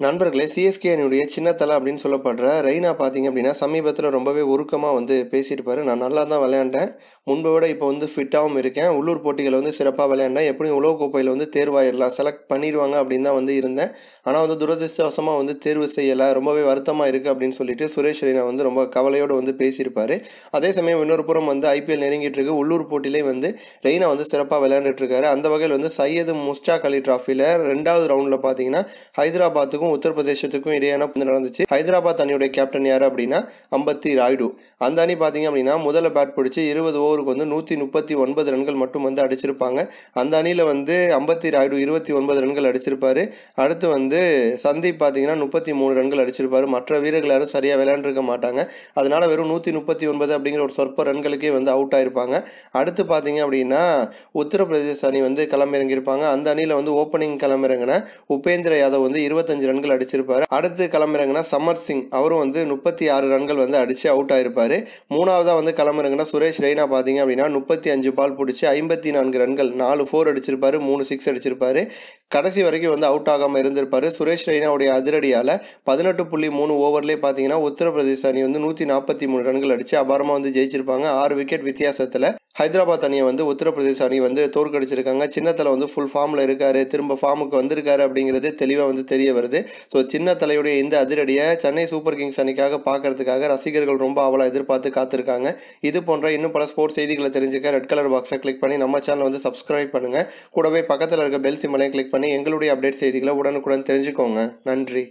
நண்பர்களே சிஎஸ்கே அணியுடைய சின்னத்தலை அப்படின்னு சொல்லப்படுற ரெய்னா பார்த்தீங்க அப்படின்னா சமீபத்தில் ரொம்பவே உருக்கமாக வந்து பேசியிருப்பாரு. நான் நல்லா தான் விளையாண்டேன். முன்பை விட இப்போ வந்து ஃபிட்டாகவும் இருக்கேன். உள்ளூர் போட்டிகளை வந்து சிறப்பாக விளையாண்டேன். எப்படியும் உலகக்கோப்பையில் வந்து தேர்வாயிடலாம் செலக்ட் பண்ணிடுவாங்க அப்படின்னு தான் வந்து இருந்தேன். ஆனால் வந்து துரதிருஷ்டவசமாக வந்து தேர்வு செய்யலை. ரொம்பவே வருத்தமாக இருக்குது அப்படின்னு சொல்லிட்டு சுரேஷ் ரெய்னா வந்து ரொம்ப கவலையோடு வந்து பேசியிருப்பார். அதே சமயம் இன்னொரு புறம் வந்து ஐபிஎல் நெருங்கிட்டு இருக்கு. உள்ளூர் போட்டியிலே வந்து ரெய்னா வந்து சிறப்பாக விளையாண்டுட்டு இருக்காரு. அந்த வகையில் வந்து சையது முஸ்டாக் அலி டிராஃபியில் ரெண்டாவது ரவுண்டில் பார்த்தீங்கன்னா ஹைதராபாத்துக்கும் ஹைதராபாத்துக்கும் உத்தரப்பிரதேசத்துக்கும் இடையான நடந்துச்சு. ஹைதராபாத் அணியுடைய கேப்டன் யார் அப்படின்னா அம்பத்தி ராய்டு. அந்த அணி பார்த்தீங்க அப்படின்னா முதல்ல பேட் பிடிச்சி இருபது ஓவருக்கு வந்து நூற்றி முப்பத்தி ஒன்பது ரன்கள் மட்டும் வந்து அடிச்சிருப்பாங்க. அந்த அணியில் வந்து அம்பத்தி ராய்டு இருபத்தி ஒன்பது ரன்கள் அடிச்சிருப்பாரு. அடுத்து வந்து சந்தீப் பார்த்தீங்கன்னா முப்பத்தி மூணு ரன்கள் அடிச்சிருப்பாரு. மற்ற வீரர்கள் யாரும் சரியாக விளையாண்டுருக்க மாட்டாங்க. அதனால வெறும் நூற்றி முப்பத்தி ஒன்பது அப்படிங்கிற ஒரு சொற்ப ரன்களுக்கே வந்து அவுட் ஆயிருப்பாங்க. அடுத்து பார்த்தீங்க அப்படின்னா உத்தரப்பிரதேச அணி வந்து களமிறங்கியிருப்பாங்க. அந்த அணியில் வந்து ஓப்பனிங் களமிறங்கின உபேந்திர யாதவ் வந்து இருபத்தஞ்சு ரன்கள் அடிச்சிருப்பாரு. அடுத்து களமிறங்கின சமர் சிங். அவரும் வந்து முப்பத்தி ஆறு ரன்கள் வந்து அடிச்சு அவுட் ஆயிருப்பாரு. மூணாவதாக வந்து களமிறங்கின சுரேஷ் ரெய்னா பார்த்தீங்க அப்படின்னா முப்பத்தி அஞ்சு பால் பிடிச்சி ஐம்பத்தி நான்கு ரன்கள் நாலு ஃபோர் அடிச்சிருப்பாரு மூணு சிக்ஸ் அடிச்சிருப்பாரு. கடைசி வரைக்கும் வந்து அவுட் ஆகாமல் இருந்திருப்பாரு. சுரேஷ் ரெய்னாவுடைய அதிரடியால் பதினெட்டு புள்ளி மூணு ஓவர்லேயே பார்த்தீங்கன்னா உத்தரப்பிரதேச அணி வந்து நூற்றி நாற்பத்தி மூணு ரன்கள் அடிச்சு அபாரமாக வந்து ஜெயிச்சிருப்பாங்க. ஆறு விக்கெட் வித்தியாசத்தில் ஹைதராபாத் அணியை வந்து உத்தரப்பிரதேச அணி வந்து தோற்கடிச்சிருக்காங்க. சின்னத்தலை வந்து ஃபுல் ஃபார்மில் இருக்கார். திரும்ப ஃபார்முக்கு வந்திருக்காரு அப்படிங்கிறது தெளிவாக வந்து தெரிய வருது. ஸோ சின்ன தலையுடைய இந்த அதிரடியை சென்னை சூப்பர் கிங்ஸ் அணிக்காக பார்க்கறதுக்காக ரசிகர்கள் ரொம்ப அவலாக எதிர்பார்த்து காத்திருக்காங்க. இது போன்ற இன்னும் பல ஸ்போர்ட்ஸ் செய்திகளை தெரிஞ்சுக்க ரெட் கலர் பாக்ஸை கிளிக் பண்ணி நம்ம சேனலை வந்து சப்ஸ்கிரைப் பண்ணுங்கள் கூடவே பக்கத்தில் இருக்க பெல் சிம்மலையும் கிளிக் பண்ணி எங்களுடைய அப்டேட் செய்திகளை உடனுக்குடன் தெரிஞ்சுக்கோங்க. நன்றி.